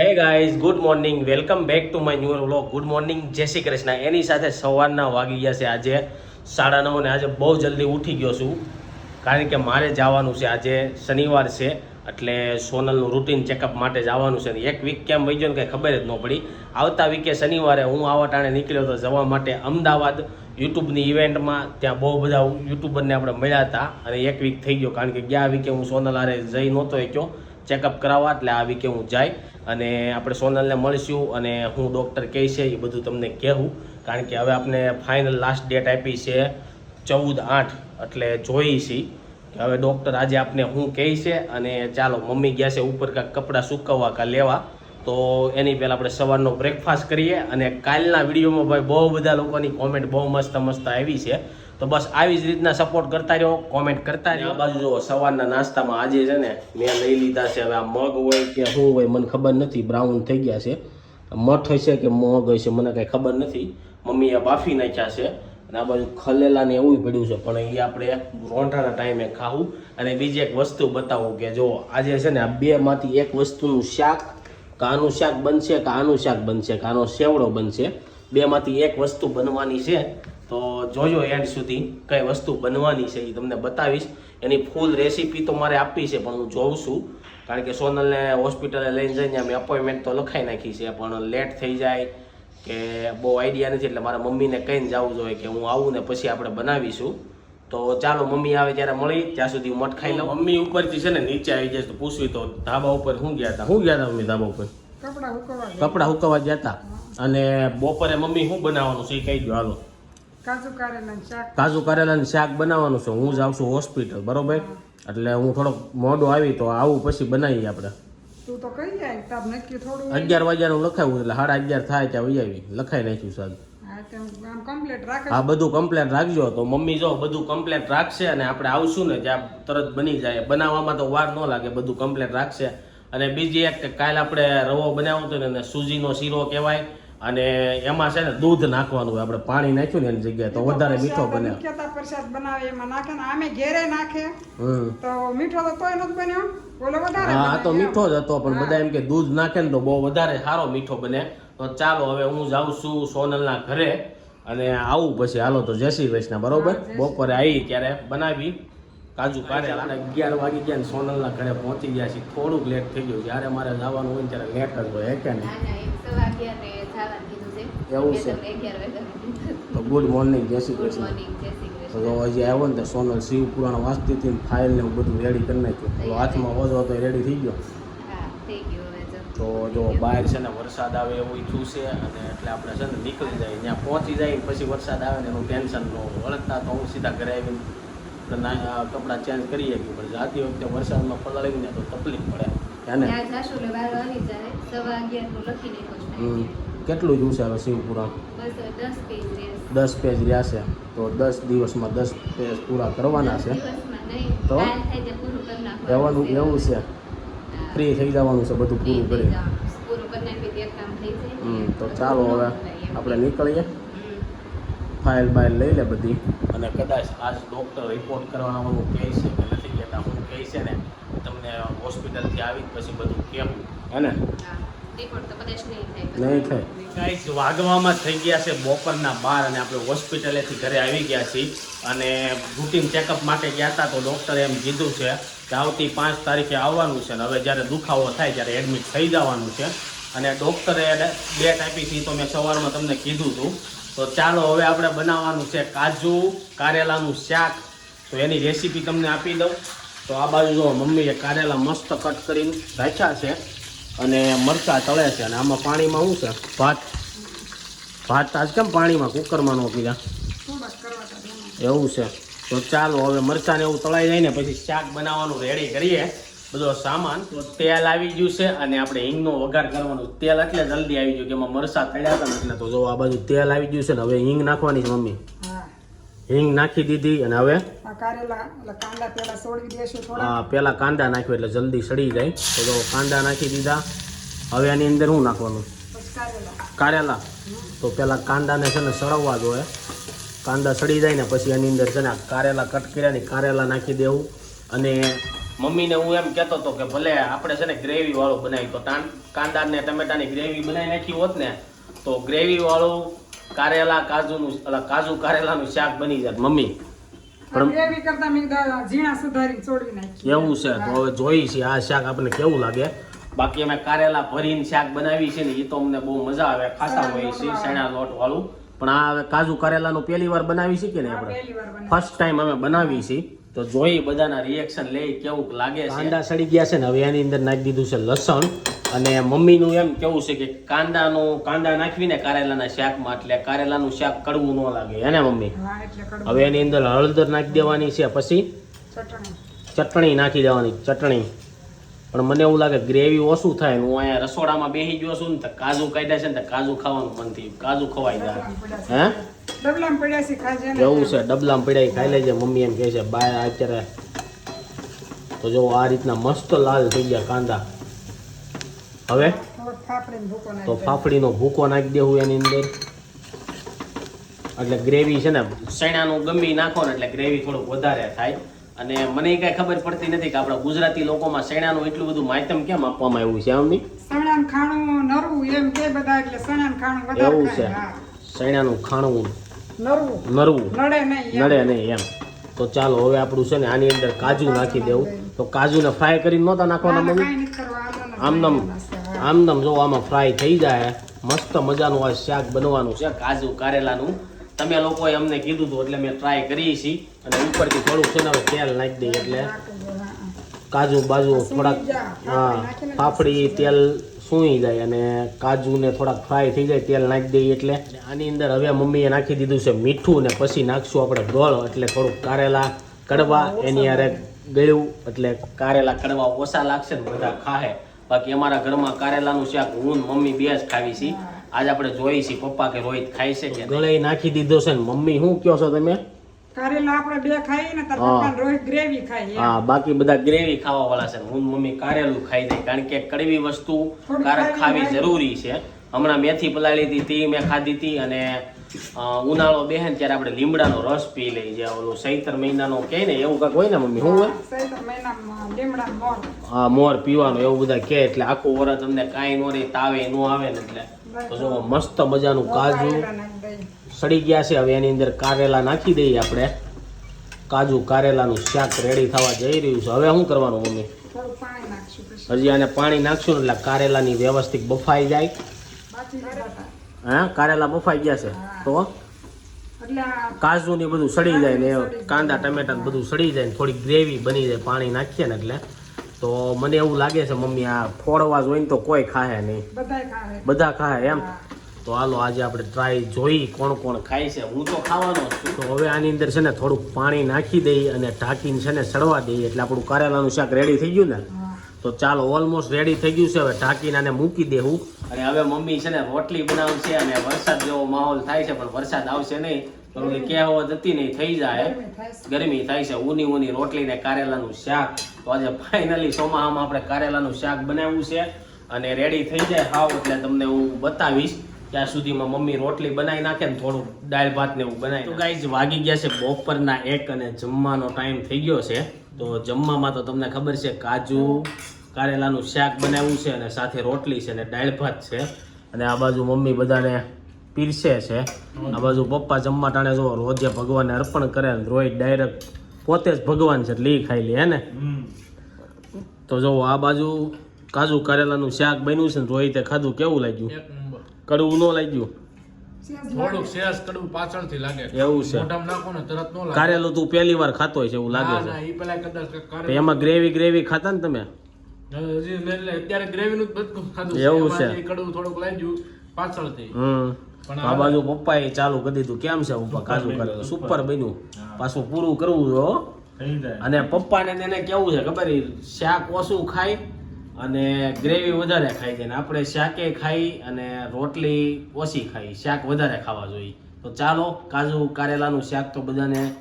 Hey guys good morning welcome back to my new vlog good morning જય શ્રી કૃષ્ણ. એની સાથે સવારના વાગી ગયા છે આજે. સાડા નવ આજે બહુ જલ્દી ઉઠી ગયો છું. કારણ કે મારે જવાનું છે આજે શનિવાર છે, એટલે સોનલનું રૂટીન ચેકઅપ માટે જવાનું છે. એક વીક કેમ વહી ગયો ને કંઈ ખબર જ ન પડી. આવતા વીકે શનિવારે હું આવા ટાણે નીકળ્યો હતો જવા માટે અમદાવાદ યુટ્યુબની ઇવેન્ટમાં ત્યાં બહુ બધા યુટ્યુબરને આપણે મળ્યા હતા. અને એક વીક થઈ ગયો. કારણ કે ગયા વીકે હું સોનલ હારે જઈ નહોતો શક્યો. ચેકઅપ કરાવવા, એટલે આ વીકે હું જાય. અને આપણે સોનલને મળીશું અને હું ડૉક્ટર કહે છે, એ બધું તમને કહેવું. કારણ કે હવે આપણે ફાઇનલ લાસ્ટ ડેટ આપી છે ચૌદ આઠ, એટલે જોઈ છીએ કે હવે ડૉક્ટર આજે આપને હું કહે છે અને ચાલો, મમ્મી ગયા છે ઉપર કાંક કપડાં સૂકવવા કાં લેવા. તો એની પહેલાં આપણે સવારનો બ્રેકફાસ્ટ કરીએ અને કાલના વિડીયોમાં ભાઈ બહુ બધા લોકોની કોમેન્ટ બહુ મસ્ત મસ્ત આવી છે. તો બસ આવી જ રીતના સપોર્ટ કરતા રહ્યો કોમેન્ટ કરતા રહ્યો. આ બાજુ જો સવારના નાસ્તામાં આજે છે ને મેં લઈ લીધા છે હવે આ મગ હોય કે શું હોય મને ખબર નથી બ્રાઉન થઈ ગયા છે. મઠ હોય છે કે મગ હોય છે મને કાંઈ ખબર નથી. મમ્મીએ બાફી નાખ્યા છે. અને આ બાજુ ખલેલા ને એવું પડ્યું છે પણ એ આપણે રોંઢાના ટાઈમે ખાવું. અને બીજી એક વસ્તુ બતાવું કે જો આજે છે ને આ બેમાંથી એક વસ્તુનું શાક કાનું શાક બનશે કે આનું શાક બનશે કાનો સેવડો બનશે બેમાંથી એક વસ્તુ બનવાની છે. તો જોજો એન્ડ સુધી કઈ વસ્તુ બનવાની છે એ તમને બતાવીશ. એની ફૂલ રેસીપી તો મારે આપવી છે પણ હું જોઉં છું. કારણ કે સોનલને હોસ્પિટલે લઈને જઈને અમે અપોઇન્ટમેન્ટ તો લખાઈ નાખી છે પણ લેટ થઈ જાય કે બહુ આઈડિયા નથી એટલે મારા મમ્મીને કહીને જવું જોઈએ કે હું આવું ને પછી આપણે બનાવીશું. તો ચાલો મમ્મી આવે ત્યારે મળી ત્યાં સુધી હું મઠ ખાઈ લઉં. મમ્મી ઉપરથી છે ને નીચે આવી જાય તો પૂછવી તો ધાબા ઉપર શું ગયા હતા? શું ગયા હતા મમ્મી ધાબા ઉપર? કપડા કપડાં હુકવવા ગયા હતા. અને બપોરે મમ્મી શું બનાવવાનું છે એ કહી દો હાલો. કાજુ કારેલાનું શાક. શાક બનાવવાનું છે. હું જ આવશું હોસ્પિટલ બરોબર? એટલે હું થોડોક મોડો આવી તો આવું પછી બનાવીએ આપણે. અગિયાર વાગ્યાનું લખાયું એટલે સાડા અગિયાર થાય ત્યાં વહી આવી. લખાઈ નાખ્યું સાહેબ. હા બધું કમ્પ્લેટ રાખજો. તો મમ્મી જો બધું કમ્પ્લેટ રાખશે અને આપણે આવશું ને ત્યાં તરત બની જાય. બનાવવામાં તો વાર ન લાગે બધું કમ્પ્લેટ રાખશે. અને બીજી એક કે કાલ આપણે રવો બનાવ્યો હતો ને સૂજીનો શીરો કહેવાય. અને એમાં છે ને દૂધ નાખવાનું હોય આપણે પાણી નાખ્યું ને એની જગ્યાએ તો વધારે મીઠો બને. મુખ્યતા પ્રસાદ બનાવે એમાં નાખે ને આમે ઘેરે નાખે. હમ. તો મીઠો તો તોય નથી બન્યો બોલો વધારે હા તો મીઠો જ હતો પણ બધા એમ કે દૂધ નાખે ને તો બહુ વધારે સારો મીઠો બને. તો ચાલો હવે હું જાઉં છું સોનલના ઘરે અને આવું પછી. હાલો તો જય શ્રી કૃષ્ણ બરોબર? બપોરે આવી ત્યારે બનાવી. કાજુ કારેલા અને અગિયાર વાગી ગયા ને સોનલના ઘરે પહોંચી ગયા છીએ. થોડુંક લેટ થઈ ગયું જ્યારે મારે જવાનું હોય ને ત્યારે લેટ જ હોય હે કે નહીં? ના, ના. એવું છે? તો ગુડ મોર્નિંગ જય શ્રી કૃષ્ણ. તો હજી આવ્યો ને તો સોનલ શિવ પુરાણ વાંચતી હતી ને ફાઇલ ને બધું રેડી કરી નાખ્યું. તો હાથમાં વધો તો રેડી થઈ ગયો. હા. તો. જો બહાર છે ને વરસાદ આવે એવું થયું છે અને એટલે આપણે છે ને નીકળી જાય. ત્યાં પહોંચી જાય ને પછી વરસાદ આવે ને એનું ટેન્શન ન હોય. વળગતા તો હું સીધા ઘરે આવીને ના- કપડાં ચેન્જ કરી શકીએ પણ જાતી વખતે વરસાદમાં પલળી ને તો તકલીફ પડે. એને ત્યાં કેટલું જોવું છે હવે શિવપુરાણ? દસ પેજ રહેશે. રહ્યા છે તો દસ દિવસમાં દસ પેજ પૂરા કરવાના છે. તો? રહેવાનું એવું છે. ફ્રી થઈ જવાનું છે બધું પૂરું કરી. તો ચાલો હવે. આપણે નીકળીએ. ફાઇલ બાઇલ લઈ લે બધી. અને કદાચ આજ ડૉક્ટર રિપોર્ટ કરવાનું કહે છે કે નથી કહેતા હું કહે છે ને તમને હોસ્પિટલથી આવી જ પછી બધું કહેવું હે ને? નહીં થાય. ગાઈસ વાગવામાં થઈ ગયા છે. બપોરના બાર અને આપણે હોસ્પિટલેથી ઘરે આવી ગયા છીએ. અને રૂટીન ચેકઅપ માટે ગયા હતા તો ડૉક્ટરે એમ કીધું છે કે આવતી પાંચ તારીખે આવવાનું છે અને હવે જ્યારે દુખાવો થાય ત્યારે એડમિટ થઈ જવાનું છે. અને ડૉક્ટરે ડેટ આપી હતી તો મેં સવારમાં તમને કીધું હતું. તો ચાલો હવે આપણે બનાવવાનું છે કાજુ, કારેલાનું શાક. તો એની રેસીપી તમને આપી દઉં. તો આ બાજુ જો મમ્મીએ કારેલા મસ્ત કટ કરીને રાખ્યા છે. અને મરચાં તળે છે અને આમાં પાણીમાં શું છે? ભાત. ભાત આજ કેમ પાણીમાં કુકરમાં નો પીધા. એવું છે. તો ચાલો, હવે મરચાં ને એવું તળાઈ જાય ને પછી શાક બનાવવાનું રેડી કરીએ. બધો સામાન. તો તેલ આવી ગયું છે અને આપણે હિંગનો વઘાર કરવાનું. તેલ એટલે જલ્દી આવી ગયું કે એમાં મરચાં તળ્યા હતા એટલે તો જો આ બાજુ તેલ આવી ગયું છે ને હવે હિંગ નાખવાની છે મમ્મી. હિંગ નાખી દીધી અને હવે આ કારેલા કાંદા પેલા કાંદા નાખ્યો એટલે જલ્દી સડી જાય. તો જો કાંદા નાખી દીધા. હવે આની અંદર શું નાખવાનું? કારેલા. તો પેલા કાંદાને છે ને સળવવા જોઈએ કાંદા સડી જાય ને પછી એની અંદર છે ને કારેલા કટ કર્યા ને કારેલા નાખી દેવું. અને મમ્મીને હું એમ કહેતો હતો કે ભલે આપણે છે ને ગ્રેવી વાળું બનાવી તો કાંદાને કાંદા ને ટમેટાની ગ્રેવી બનાવી નાખી હોત ને તો ગ્રેવી વાળું કારેલા કાજુનું અલા, કાજુ કારેલાનું શાક બની જાય. મમ્મી પણ- ગ્રેવી કરતા મેં ઝીણા સુધારી છોડી નાખી. એવું છે. તો હવે જોઈ છે આ શાક આપણને કેવું લાગે. બાકી અમે કારેલા ભરીને શાક બનાવી છે ને એ તો અમને બહુ મજા આવે. ખાતા હોય છે સણા લોટ વાળું પણ આ હવે કાજુ કારેલાનું પહેલી વાર બનાવી છે કે ને આપણે? પહેલી વાર બનાવી ફર્સ્ટ ટાઈમ અમે બનાવી છે. તો જોઈ બધાના રિએક્શન લઈ કેવું લાગે છે? કાંદા સડી ગયા છે ને હવે એની અંદર નાખી દીધું છે લસણ. અને મમ્મીનું એમ કેવું છે કે કાંદાનું કાંદા નાખવીને કારેલાના શાકમાં એટલે કારેલાનું શાક કડવું ન લાગે. હે ને મમ્મી? હવે એની અંદર હળદર નાખી દેવાની છે પછી ચટણી. નાખી દેવાની ચટણી. પણ મને એવું લાગે ગ્રેવી ઓછું થાય હું અહીંયા રસોડામાં બેસી ગયો છું ને તો કાજુ કાઢ્યા છે ને તો કાજુ ખાવાનું મન થયું. કાજુ ખવાઈ જાય હે? એવું છે ડબલામાં પડાઈ ખાઈ લેજે મમ્મી એમ કહે છે બાય અત્યારે તો જો આ રીતના મસ્ત લાલ થઈ ગયા કાંદા. હવે? તો ફાફડીનો ભૂકો નાખી દેવું એની અંદર. એટલે ગ્રેવી છે ને સૈણાનું ગમી નાખો ને એટલે ગ્રેવી થોડુંક વધારે થાય. અને મને કઈ ખબર પડતી નથી કે આપણા ગુજરાતી લોકોમાં સૈણાનું એટલું બધું માધ્યમ કેમ આપવામાં આવ્યું છે આમની સણાનું ખાણું નરવું એમ કે બધા એટલે સણાનું ખાણું વધારે એવું છે. સૈણાનું ખાણું નરવું. નરવું. નડે નહીં એમ. નડે નહીં એમ. તો ચાલો હવે આપણું છે ને આની અંદર કાજુ નાખી દેવું. તો કાજુને ફ્રાય કરીને નહોતા નાખવાના મમ્મી? કાંઈ હા. આમનમ જો આમાં ફ્રાય થઈ જાય મસ્ત મજાનું આ શાક બનવાનું છે કાજુ કારેલાનું. તમે લોકોએ અમને કીધું હતું એટલે મેં ટ્રાય કરી છે. અને ઉપરથી થોડુંક છે ને હવે તેલ નાખી દઈએ એટલે. કાજુ બાજુ થોડાક હા ફાફડી તેલ સૂઈ જાય અને કાજુ ને થોડાક ફ્રાય થઈ જાય તેલ નાખી દઈએ એટલે. આની અંદર હવે મમ્મીએ નાખી દીધું છે મીઠું ને પછી નાખશું આપણે ગોળ એટલે થોડુંક કારેલા કડવા એની હારે ગળ્યું એટલે કારેલા કડવા ઓછા લાગશે ને બધા ખાહે. બાકી અમારા ઘરમાં કારેલાનું શાક હું મમ્મી બે જ ખાવી છીએ આજ આપણે જોઈ છીએ પપ્પા કે રોહિત ખાય છે કે ગળે નાખી દીધો છે ને મમ્મી શું કહો છો તમે? કારેલા આપણે બે ખાઈએ ને તાર હા. ગ્રેવી ખાઈએ હા બાકી બધા ગ્રેવી ખાવા વાળા છે હું મમ્મી કારેલું ખાઈ દઈ કારણ કે કડવી વસ્તુ કારક ખાવી જરૂરી છે. હમણાં મેથી પલાળી હતી તે મેં ખાધી હતી અને ઉનાળો બેહે ત્યારે આપણે લીમડાનો રસ પી લઈ જે ઓલું સૈતર મહિનાનો કહે ને એવું કાંક હોય ને મમ્મી શું હોય. હા મોર પીવાનું એવું બધા કહે. એટલે આખું વરસ તમને કાંઈ નો રે તાવે નો આવે ને એટલે. તો જો મસ્ત મજાનું કાજુ. સડી ગયા છે. હવે એની અંદર કારેલા નાખી દઈએ આપણે. કાજુ કારેલાનું શાક રેડી થવા જઈ રહ્યું છે. હવે શું કરવાનું મમ્મી? હજી આને પાણી નાખશું એટલે કારેલાની વ્યવસ્થિત બફાઈ જાય. હા કારેલા બફાઈ ગયા છે? તો કાજુ ને બધું સડી જાય ને કાંદા ટમેટા ને બધું સડી જાય ને થોડી ગ્રેવી બની જાય પાણી નાખીએ ને એટલે. તો મને એવું લાગે છે મમ્મી આ ફોડવા જોઈને તો કોઈ ખાહે નહીં. બધા ખાહે એમ. તો હાલો આજે આપણે ટ્રાય જોઈ કોણ કોણ ખાય છે. હું તો ખાવાનો છું. તો હવે આની અંદર છે ને થોડુંક પાણી નાખી દઈએ અને ઢાંકીને છે ને સડવા દઈએ. એટલે આપણું કારેલાનું શાક રેડી થઈ ગયું ને. તો ચાલો ઓલમોસ્ટ રેડી થઈ ગયું છે. હવે ઢાંકીને આને મૂકી દેવું અને હવે મમ્મી છે ને રોટલી બનાવશે અને વરસાદ જેવો માહોલ થાય છે પણ વરસાદ આવશે નહીં. પણ ઓલી કહેવત હતી નહીં થઈ જાય. ગરમી થાય છે. ઉની ઉની છે ઊની ઊની રોટલી ને કારેલાનું શાક. તો આજે ફાઇનલી ચોમાહામાં આપણે કારેલાનું શાક બનાવ્યું છે. અને રેડી થઈ જાય હાવ એટલે તમને હું બતાવીશ ત્યાં સુધીમાં મમ્મી રોટલી બનાવી નાખે ને થોડું દાળ ભાત ને એવું બનાવી તો ગાઈઝ વાગી ગયા છે બપોરના એક અને જમવાનો ટાઈમ થઈ ગયો છે. તો જમવામાં તો તમને ખબર છે કાજુ કારેલાનું શાક બનાવ્યું છે અને સાથે રોટલી છે અને દાળ ભાત છે. અને આ બાજુ મમ્મી બધાને પીરસે છે. આ બાજુ પપ્પા જમવા ટાણે જો રોજે ભગવાનને અર્પણ કરે ને રોજ ડાયરેક્ટ પોતે જ ભગવાન છે એટલે ઈ ખાઈ લે હે ને? તો જો આ બાજુ કાજુ કારેલાનું શાક બન્યું છે ને રોહિતે ખાધું કેવું લાગ્યું? કડવું ન લાગ્યું? થોડુંક શેષ કડવું પાછળથી લાગે. એવું છે. મોઢામાં નાખો ને તરત નો લાગે. કારેલું તું પહેલી વાર ખાતો હોય છે એવું લાગે છે. ના પેલા કદાચ કંઈક તો કારેલું- એમાં ગ્રેવી ગ્રેવી ખાતા ને તમે? હજી એટલે અત્યારે ગ્રેવી જ બધું ખાધું એવું છે. કડવું થોડુંક લાગ્યું પાછળથી. હમ. આ બાજુ પપ્પાએ ચાલુ કરી દીધું. કેમ છે પપ્પા? કાજુ કારેલું સુપર બન્યું. પાછું પૂરું કરવું જો અને પપ્પાને તેને કેવું છે ખબર? ઈ શાક ઓછું ખાય અને ગ્રેવી વધારે ખાઈ છે ને આપણે શાકે ખાઈ અને રોટલી ઓછી ખાઈ શાક વધારે ખાવા જોઈએ. તો ચાલો કાજુ કારેલાનું શાક તો બધાને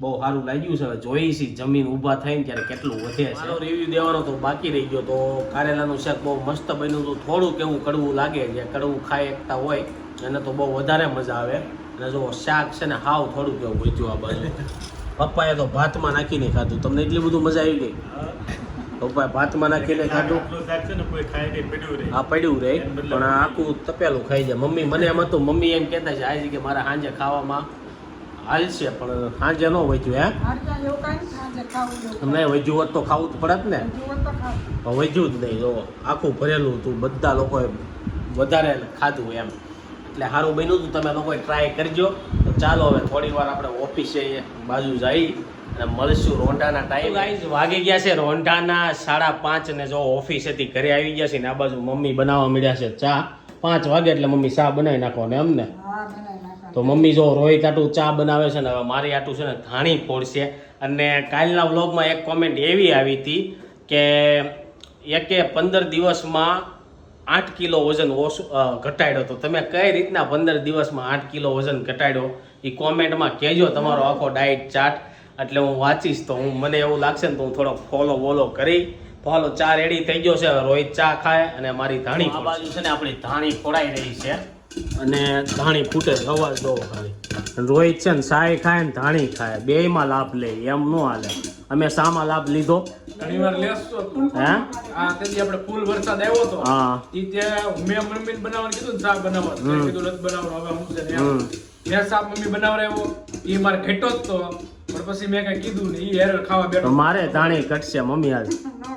બહુ સારું લાગ્યું છે. હવે જોઈ છે જમીન ઊભા થઈને ત્યારે કેટલું વધે છે. મારો રિવ્યુ દેવાનો તો બાકી રહી ગયો. તો કારેલાનું શાક બહુ મસ્ત બન્યું હતું. થોડું કેવું કડવું લાગે જે કડવું ખાઈ એકતા હોય એને તો બહુ વધારે મજા આવે. અને જો શાક છે ને હાવ થોડું કેવું વધ્યું આ બાજુ. પપ્પાએ તો ભાતમાં નાખીને ખાધું. તમને એટલી બધું મજા આવી ગઈ? ભાતમાં નાખીને ખાધું. હા પડ્યું રહે. પણ આખું તપેલું ખાઈ જાય. મમ્મી મને એમ હતું મમ્મી એમ કહેતા છે આજે કે મારા સાંજે ખાવામાં હાલશે પણ સાંજે ન વધ્યું હે? નહીં વજ્યું હોત તો ખાવું જ પડત ને? વધ્યું પણ વજ્યું જ નહીં જો આખું ભરેલું હતું બધા લોકોએ વધારે ખાધું એમ. એટલે સારું બન્યું હતું તમે લોકોએ ટ્રાય કરજો. તો ચાલો હવે થોડી વાર આપણે ઓફિસે બાજુ જઈ અને મળશું રોંઢાના ટાઈમ ગાઈઝ વાગી ગયા છે રોંઢાના સાડા પાંચ ને જો ઓફિસેથી ઘરે આવી ગયા છે ને આ બાજુ મમ્મી બનાવવા મળ્યા છે ચા. પાંચ વાગે એટલે મમ્મી ચા બનાવી નાખો ને. એમને હા બનાવી નાખવાનું. તો મમ્મી જો રોહિત આટું ચા બનાવે છે ને હવે મારી આટું છે ને ધાણી ફોડશે અને કાલના વ્લોગમાં એક કોમેન્ટ એવી આવી હતી કે એકે પંદર દિવસમાં આઠ કિલો વજન ઓછું ઘટાડ્યો તો તમે કઈ રીતના પંદર દિવસમાં આઠ કિલો વજન ઘટાડ્યો? એ કોમેન્ટમાં કહેજો તમારો આખો ડાયટ ચાર્ટ એટલે હું વાંચીશ તો હું મને એવું લાગશે ને તો હું થોડો ફોલો વોલો કરી. તો હાલો ચા રેડી થઈ ગયો છે. રોહિત ચા ખાય અને મારી ધાણી આ બાજુ છે ને આપણી ધાણી ફોડાઈ રહી છે. અને ધાણી ફૂટે છે, અવાજ દો ખાલી. રોહિત છે ને સાય ખાય ને ધાણી ખાય. બેયમાં લાભ લે એમ ન હાલે. અમે શામાં લાભ લીધો. ઘણી વાર લેશો હે? આ તેથી આપણે ફૂલ વરસાદ આવ્યો તો હા. ઈ તે મેં મમ્મી બનાવવાનું કીધું ને શાક બનાવવાનું. કીધું નથી બનાવવાનું હવે હું છે ને. મેં શાક મમ્મી બનાવડાવ્યો. ઈ મારે ઘેટો જ તો. પછી મેં કઈ કીધું ને ઈ હેર ખાવા બેઠો. મારે ધાણી કટશે મમ્મી આજ ન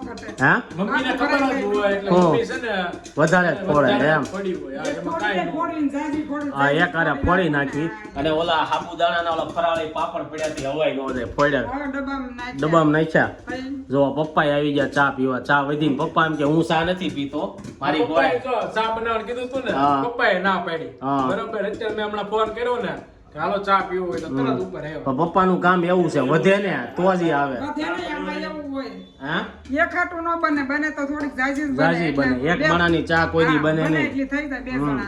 ઘટે. હે? ખબર જ હોય એટલે મમ્મી છે ને વધારે ફોડે એમ. ફોડી એક એમાં ફોડીને કાંઈ ન હોય. ફોડીને જાજી ફોડી આ જાજી એક આરે ફોડી. નાખી. અને ઓલા સાબુદાણાના ઓલા ફરાળી પાપડ પડ્યા તે હવાય નો દે ફોડ્યા ડબ્બામાં નાખ્યા. ડબ્બામાં નાખ્યા? પછી જો પપ્પાએ આવી ગયા ચા પીવા ચા વધી પપ્પા એમ કે હું ચા નથી પીતો મારી ગોળે. ચા બનાવવાનું કીધું તું ને. પપ્પાએ ના પાડી. બરોબર અત્યારે મેં હમણાં ફોન કર્યો ને હાલો ચા પીવો હોય તો તરત ઉપર આવ્યો પણ પપ્પાનું કામ એવું છે વધે ને તો જ આવે બધે નહીં, આમાં એવું હોય. હા એક હાટું ન બને બને તો થોડીક જાજી બને. એક માણાની ચા કોઈ દી બને નહીં. એટલી થઈ જાય બે હમ.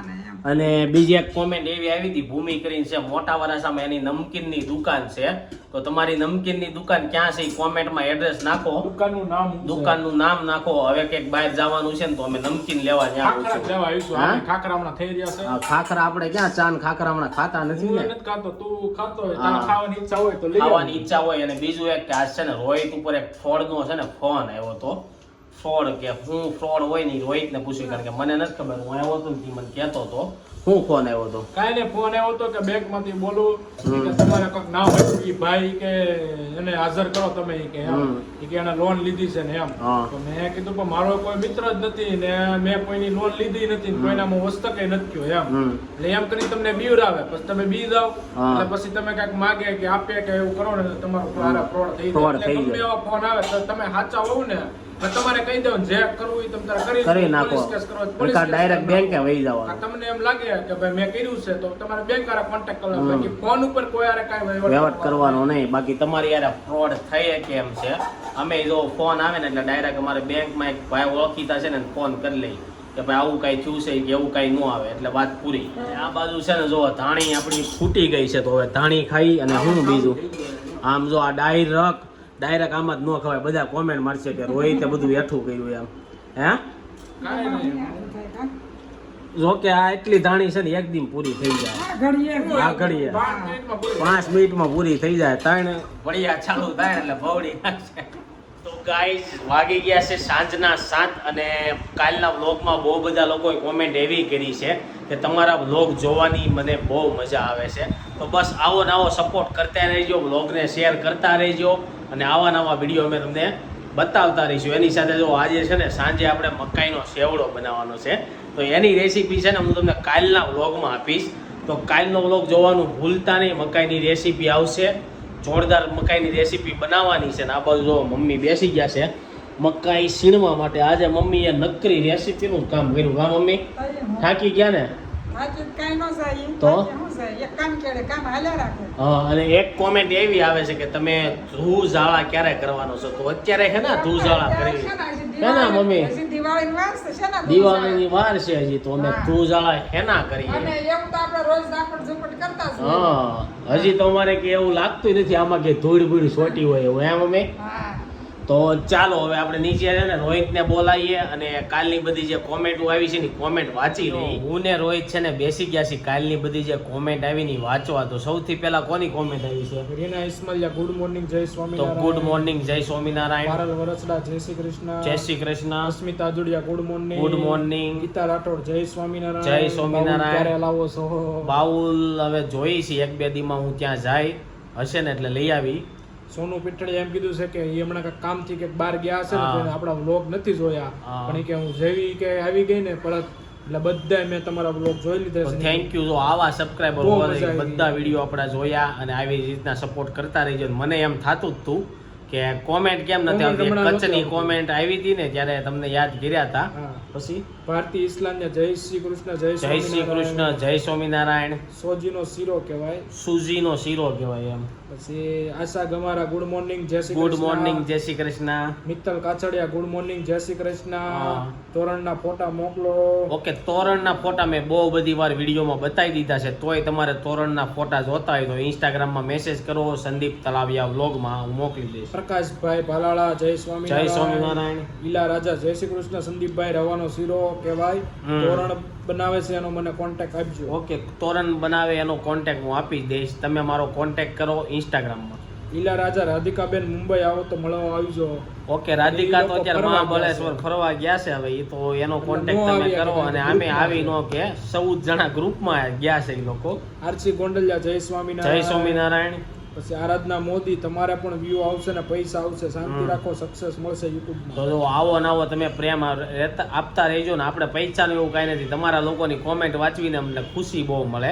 અને બીજી એક કોમેન્ટ એવી આવી હતી ભૂમિ કરીને છે મોટા વરાસામાં એની નમકીનની દુકાન છે. તો તમારી નમકીનની દુકાન ક્યાં છે કોમેન્ટમાં એડ્રેસ નાખો. દુકાનનું નામ દુકાનનું નામ નાખો. હવે કંઈક બહાર જવાનું છે ને તો અમે નમકીન લેવા ત્યાં આવીશું. ખાખરા હમણાં થઈ રહ્યા છે. ખાખરા આપણે ક્યાં ચાન ખાખરા હમણાં ખાતા નથી ને? ખાતો તું ખાતો હોય ખાવાની ઈચ્છા હોય તો ખાવાની ઈચ્છા હોય અને બીજું એક કે આ છે ને રોહિત ઉપર એક ફળનો છે ને ફોન આવ્યો હતો. ફ્રોડ કે હું ફ્રોડ હોય ને રોહિત ને પૂછ્યું કારણ કે મને નથી ખબર હું આવ્યો હતો મને કહેતો હતો. હું ફોન આવ્યો હતો? કાંઈ નહીં, ફોન આવ્યો હતો કે બેંકમાંથી બોલું કે તમારે કોઈક ના હોય ભાઈ કે એને હાજર કરો તમે કે એમ. કે એને લોન લીધી છે ને એમ. તો મેં કીધું પણ મારો કોઈ મિત્ર જ નથી ને મેં કોઈની લોન લીધી નથી ને કોઈનામાં કઈ નથી થયો એમ. એટલે એમ કરી તમને બીવરાવે પછી તમે બી જાઓ. એટલે પછી તમે કાંઈક માગે કે આપે કે એવું કરો ને તમારો ફ્રોડ થઈ જાય. એટલે ગમે એવા ફોન આવે તો તમે સાચા હોવ ને તમારે કહી દો જે કરવું એ તમે કરી કરી નાખો. કેસ ડાયરેક્ટ બેંકે વહી નાખો. તમને એમ લાગે કે ભાઈ મેં કર્યું છે તો તમારે બેંક વાળા કોન્ટેક્ટ કરવાનો બાકી ફોન ઉપર કોઈ આરે કાંઈ વહીવટ કરવાનો નહીં. બાકી તમારી યાર ફ્રોડ થઈ કેમ છે. અમે જો ફોન આવે ને એટલે ડાયરેક્ટ અમારે બેંકમાં એક ભાઈ ઓળખીતા છે ને ફોન કરી લઈ કે ભાઈ આવું કાંઈ થયું છે કે એવું કાંઈ ન આવે એટલે વાત પૂરી. આ બાજુ છે ને જો ધાણી આપણી ફૂટી ગઈ છે તો હવે ધાણી ખાઈ અને હું બીજું? આમ જો આ ડાયરેક્ટ ડાયરેક્ટ આમ જ ન ખવાય. બધા કોમેન્ટ મારશે કે રોહિતે બધું એઠું કર્યું એમ. હે? કાંઈ નહીં આવું થાય કાં? જો કે આ એટલી ધાણી છે ને એક દિન પૂરી થઈ જાય. આ ઘડીએ. પાંચ મિનિટમાં પૂરી. પૂરી થઈ જાય. ત્રણ વળિયા ચાલુ થાય એટલે ભવડી નાખશે. તો ગાઈઝ વાગી ગયા છે સાંજના સાત અને કાલના વ્લોગમાં બહુ બધા લોકોએ કોમેન્ટ એવી કરી છે કે તમારા વ્લોગ જોવાની મને બહુ મજા આવે છે. તો બસ આવો નવો સપોર્ટ કરતા રહેજો વ્લોગને શેર કરતા રહેજો. અને આવા નવા વીડિયો અમે તમને બતાવતા રહીશું. એની સાથે જો આજે છે ને સાંજે આપણે મકાઈનો સેવડો બનાવવાનો છે. તો એની રેસીપી છે ને હું તમને કાલના વ્લોગમાં આપીશ. તો કાલનો વ્લોગ જોવાનું ભૂલતા નહીં. મકાઈની રેસીપી આવશે. જોરદાર મકાઈની રેસીપી બનાવવાની છે ને આ બાજુ જો મમ્મી બેસી ગયા છે. મકાઈ સીણવા માટે આજે મમ્મીએ નકરી રેસીપીનું કામ કર્યું. હા મમ્મી. થાકી ગયા ને. તો? અને એક કોમેન્ટ એવી આવે છે કે તમે ધૂ ઝાળા ક્યારે કરવાનો છો તો અત્યારે છે ને ધૂ ઝાળા કરી ને મમ્મી? દિવાળીની વાર છે, હજી તો અમે. ધૂ ઝાળા હેના અને કરીએ તો આપણે રોજ ઝાપટ ઝુપટ કરતા જ હા હજી તો અમારે કે એવું લાગતું નથી આમાં કે ધૂળ ભૂળ સોટી હોય એવું એમ અમે હા. તો ચાલો હવે આપણે નીચે છે ને રોહિતને બોલાવીએ અને કાલની બધી જે કોમેન્ટો આવી છે ને કોમેન્ટ વાંચી લઈએ. હું ને રોહિત છે ને બેસી ગયા છીએ કાલની બધી જે કોમેન્ટ આવી ને વાંચવા. તો સૌથી પહેલા કોની કોમેન્ટ આવી છે? રીના ઇસ્માલિયા ગુડ મોર્નિંગ જય તો સ્વામિનારાયણ ગુડ મોર્નિંગ જય સ્વામિનારાયણ. ભારત વરસડા જય શ્રી કૃષ્ણ. જય Shri Krishna. Asmita Ajudiya good morning good morning Geeta Rathod જય સ્વામિનારાયણ. જય સ્વામિનારાયણ. ક્યારે લાવો છો? બાઉલ હવે જોઈ છે એક બે દીમાં હું ત્યાં જાય હશે ને એટલે લઈ આવી. સોનુ પીઠડીએ એમ કીધું છે કે એ હમણાં કાંઈક કામથી કે બહાર ગયા હશે ને તો આપણા વ્લોગ નથી જોયા. પણ કે હું જેવી કે આવી ગઈ ને પરત એટલે બધા મેં તમારા વ્લોગ જોઈ લીધા છે. થેન્ક યુ જો આવા સબસ્ક્રાઈબર આવી. બધા વીડિયો આપણા જોયા અને આવી રીતના સપોર્ટ કરતા રહીજો. મને એમ થતું જ હતું કે કોમેન્ટ કેમ નથી આવતી? કચ્છની કોમેન્ટ આવી હતી ને ત્યારે તમને યાદ કર્યા હતા. પછી? ભારતી ઇસ્લામને જય શ્રી કૃષ્ણ જય જય શ્રી કૃષ્ણ જય સ્વામિનારાયણ. સોજીનો શીરો કહેવાય. સુજીનો શીરો કહેવાય એમ. પછી આશા ગમારા ગુડ મોર્નિંગ જય શ્રી ગુડ મોર્નિંગ જય શ્રી કૃષ્ણ. મિત્તલ કાછડિયા ગુડ મોર્નિંગ જય શ્રી કૃષ્ણ. તોરણના ફોટા મોકલો. ઓકે તોરણના ફોટા મેં બહુ બધી વાર વિડીયોમાં બતાવી દીધા છે. તોય તમારે તોરણના ફોટા જોતા હોય તો ઇન્સ્ટાગ્રામમાં મેસેજ કરો સંદીપ તલાવિયા વ્લોગમાં હું મોકલી દઈશ. પ્રકાશભાઈ ભાલાળા જય જય સ્વામિનારાયણ. સ્વામિનારાયણ. ઈલા રાજા જય શ્રી કૃષ્ણ. સંદીપભાઈ રવાનો શીરો કહેવાય તોરણ બનાવે છે એનો મને કોન્ટેક્ટ આપજો. ઓકે તોરણ બનાવે એનો કોન્ટેક્ટ હું આપી દઈશ. તમે મારો કોન્ટેક્ટ કરો ઇન્સ્ટાગ્રામમાં ઈલા રાજા રાધિકાબેન મુંબઈ આવો તો મળવા આવજો. ઓકે રાધિકા તો અત્યારે ફરવા મહાબળેશ્વર ફરવા ગયા છે હવે. એ તો એનો કોન્ટેક કોન્ટેક્ટ તમે કરો અને આમે આવી નો કે ચૌદ જણા ગ્રુપમાં ગયા છે એ લોકો. આરસી ગોંડલિયા જય જય સ્વામિનારાયણ સ્વામિનારાયણ. પછી આરાધના મોદી તમારે પણ વ્યૂ આવશે ને પૈસા આવશે. શાંતિ રાખો સક્સેસ મળશે યુટ્યુબ યુટ્યુબમાં આવો ને આવો તમે પ્રેમ આપતા રહેજો ને આપણે પૈસાનું એવું કાંઈ નથી. તમારા લોકોની કોમેન્ટ વાંચવીને અમને ખુશી બહુ મળે.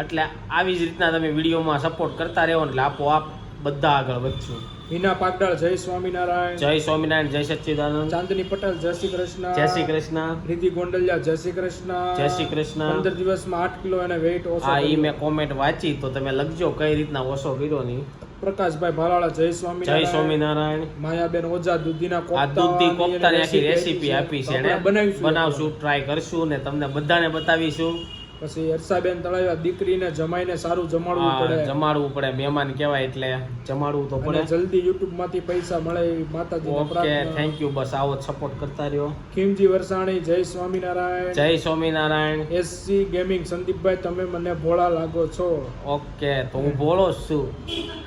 એટલે આવી જ રીતના તમે વિડીયોમાં સપોર્ટ કરતા રહો એટલે આપોઆપ બધા આગળ વધશું. હિના પાગડાળ જય સ્વામિનારાયણ. જય સ્વામિનારાયણ જય સચ્ચિદાનંદ. ચાંદની પટેલ જય શ્રી કૃષ્ણ. જય શ્રી કૃષ્ણ. રીતિ ગોંડલિયા જય શ્રી કૃષ્ણ. જય શ્રી કૃષ્ણ. પંદર દિવસમાં આઠ કિલો એને વેઇટ ઓછો આ ઈ મેં કોમેન્ટ વાંચી તો તમે લખજો કઈ રીતના ઓછો કર્યો ની. પ્રકાશભાઈ ભાલાળા જય સ્વામી જય સ્વામિનારાયણ. માયાબેન ઓઝા દૂધીના આ દૂધી કોફતાની કોફતાની આખી રેસીપી આપી છે ને. બનાવીશું. બનાવશું ટ્રાય કરશું ને તમને બધાને બતાવીશું. પછી હર્ષાબેન તળાવ્યા દીકરીને જમાઈને સારું જમાડવું પડે. જમાડવું પડે મહેમાન કહેવાય એટલે જમાડવું તો પડે. જલ્દી યુટ્યુબમાંથી પૈસા મળે માતાજી ઓકે થેન્ક યુ બસ આવો સપોર્ટ કરતા રહ્યો. કિમજી વરસાણી જય સ્વામિનારાયણ. જય સ્વામિનારાયણ. એસસી ગેમિંગ સંદીપભાઈ તમે મને ભોળા લાગો છો. ઓકે તો હું ભોળો છું.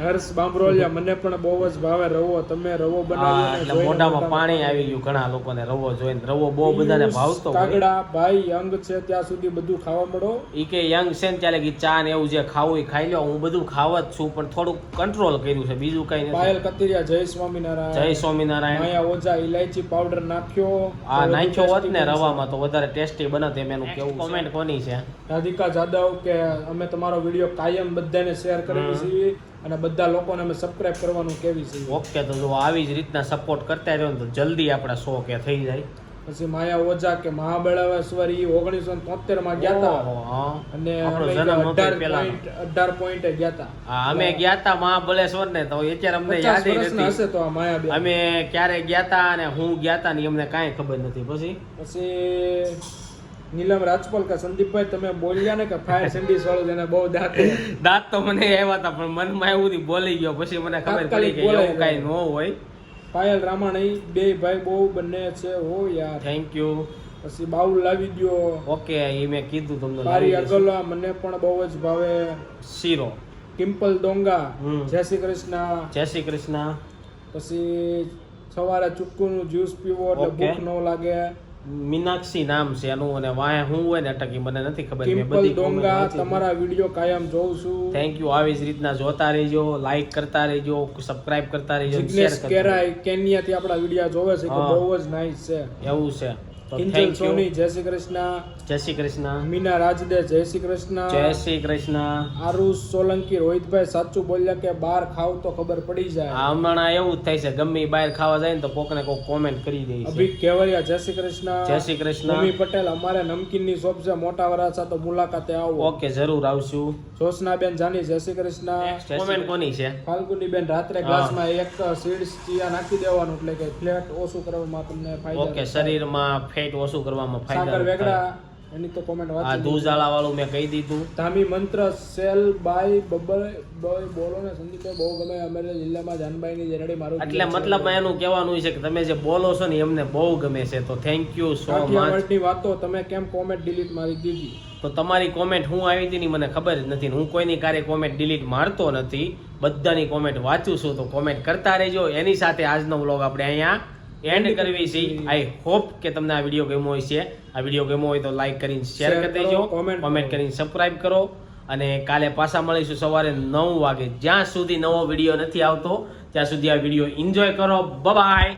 હર્ષ બામરોલિયા મને પણ બહુ જ ભાવે રવો. તમે રવો બનાવ્યો એટલે મોઢામાં પાણી આવી ગયું ઘણા લોકોને રવો જોઈને. રવો બહુ બધાને ભાવતો કાગડા ભાઈ અંગ છે ત્યાં સુધી બધું ખાવા મળો. ઈ કે યંગ છે ને ત્યારે કે ચા ને એવું જે ખાવું એ ખાઈ લો. હું બધું ખાવ જ છું પણ થોડુંક કંટ્રોલ કર્યું છે. બીજું કઈ પાયલ નથી કતિરિયા જય સ્વામિનારાયણ. જય સ્વામિનારાયણ. અહીંયા ઓજા ઇલાયચી પાવડર નાખ્યો. આ નાખ્યો હોત ને રવામાં તો વધારે ટેસ્ટી બનત એમ એનું કેવું કોમેન્ટ કોની છે? રાધિકા જાદવ કે અમે તમારો વીડિયો કાયમ બધાને શેર કરીએ હમ. છીએ અને બધા લોકોને અમે સબસ્ક્રાઇબ કરવાનું કેવી છે. ઓકે તો જો આવી જ રીતના સપોર્ટ કરતા રહ્યો ને તો જલ્દી આપણા શો કે થઈ જાય. પછી માયા ઓજા કે મહાબળેશ્વર ઈ ઓગણીસો તોતેરમાં ગયા હતા અને અઢાર પોઈન્ટ ગયા હતા અમે ગયા તા. મહાબળેશ્વર ને તો અત્યારે અમને યાદ નથી. હશે તો માયા અમે ક્યારે ગયા તા અને હું ગયા તા ને અમને કાંઈ ખબર નથી. પછી? પછી નીલમ રાજપાલ કે સંદીપભાઈ તમે બોલ્યા ને કે ફાયર સેન્ડીસ વાળું જેને બહુ દાંત. દાંત તો મને આવ્યા હતા પણ મનમાં એવું બોલી ગયો. પછી મને ખબર પડી કે એવું કાંઈ ન હોય. પાયલ રામાણી બે ભાઈ બહુ બંને છે હો યાર. થેન્ક યુ પછી બાઉલ લાવી દ્યો. ઓકે એ મેં કીધું તમને મારી. અગલા મને પણ બહુ જ ભાવે. શીરો. ટિમ્પલ ડોંગા. જય શ્રી કૃષ્ણ. જય શ્રી કૃષ્ણ. પછી સવારે ચુક્કુનું જ્યુસ પીવો એટલે ભૂખ ન લાગે. મીનાક્ષી નામ છે એનું અને વાય હું હોય ને અટકી મને નથી ખબર મેં બધી ડોંગા તમારા વીડિયો કાયમ જોઉં છું. થેન્ક યુ આવી જ રીતના જોતા રહેજો લાઈક કરતા રહેજો સબસ્ક્રાઇબ કરતા રહેજો શેર કેરાય કેનિયાથી આપણા વીડિયો જોવે છે કે બહુ જ નાઈસ છે. એવું છે. કિંજલ સોની જય શ્રી કૃષ્ણ. જય શ્રી કૃષ્ણ. મીના રાજદે જય શ્રી કૃષ્ણ. જય શ્રી કૃષ્ણ. આરુષ સોલંકી રોહિતભાઈ સાચું બોલ્યા કે બહાર ખાવ તો ખબર પડી જાય. હમણાં એવું થાય છે ગમે બહાર ખાવા જાય ને તો કોકને કોક કોમેન્ટ કરી દે છે. અભિક કેવરિયા જય શ્રી કૃષ્ણ. જય શ્રી કૃષ્ણ. ભૂમિ પટેલ અમારે નમકીનની શોપ છે મોટા વરાછા તો મુલાકાતે આવો. ઓકે જરૂર આવશું. જોશનાબેન જાની જય શ્રી કૃષ્ણ. કોમેન્ટ કોની છે? ફાલ્ગુની બેન રાત્રે. ગ્લાસમાં એક સીડ્સ ચિયા નાખી દેવાનું એટલે કે ફ્લેટ ઓછું કરવામાં તમને ફાયદો ઓકે શરીરમાં ફેટ ઓછું કરવામાં સાકર ફાયદા વેગડા એની તો કોમેન્ટ આ વાંચી ધૂળઝાળા વાળું મેં કહી દીધું. ધામી મંત્ર સેલ બાય બબલ બોય બોલો ને સંદીપભાઈ બહુ ગમે અમરેલી જિલ્લામાં જાનબાઈની જેનડી મારું એટલે મતલબ એનું કહેવાનું છે કે તમે જે બોલો છો ને એમને બહુ ગમે છે તો થેન્ક યુ સો મચ કાઠિયાવાડની વાતો તમે કેમ કોમેન્ટ ડિલીટ મારી દીધી? તો તમારી કોમેન્ટ હું આવી હતી ની મને ખબર જ નથી ને હું કોઈની કાર્ય કોમેન્ટ ડિલીટ મારતો નથી બધાની કોમેન્ટ વાંચું છું તો કોમેન્ટ કરતા રહેજો. એની સાથે આજનો વ્લોગ આપણે અહીંયા એન્ડ કરવી છે. આઈ હોપ કે તમને આ વીડિયો ગમ્યો હોય છે. આ વીડિયો ગમ્યો હોય તો લાઈક કરીને શેર કરી દેજો. કોમેન્ટ કરીને સબસ્ક્રાઇબ કરો. અને કાલે પાછા મળીશું સવારે નવ વાગે. જ્યાં સુધી નવો વીડિયો નથી આવતો ત્યાં સુધી આ વીડિયો એન્જોય કરો. બાય